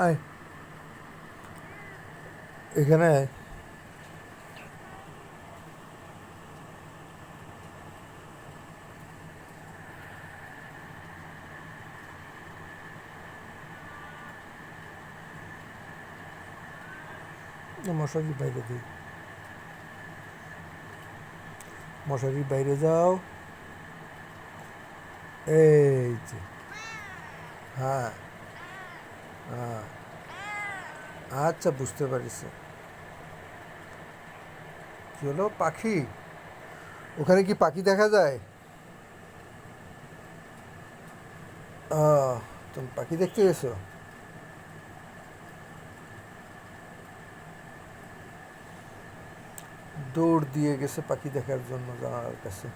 আয়। এখানে আয়। মশারি বাইরে দিই। মশারির বাইরে যাও। এই হ্যাঁ। হ্যাঁ আচ্ছা বুঝতে পারিস কি হলো পাখি ওখানে কি পাখি দেখা যায় আহ, তুমি পাখি দেখতে গেছো দৌড় দিয়ে গেছে পাখি দেখার জন্য জানালার কাছে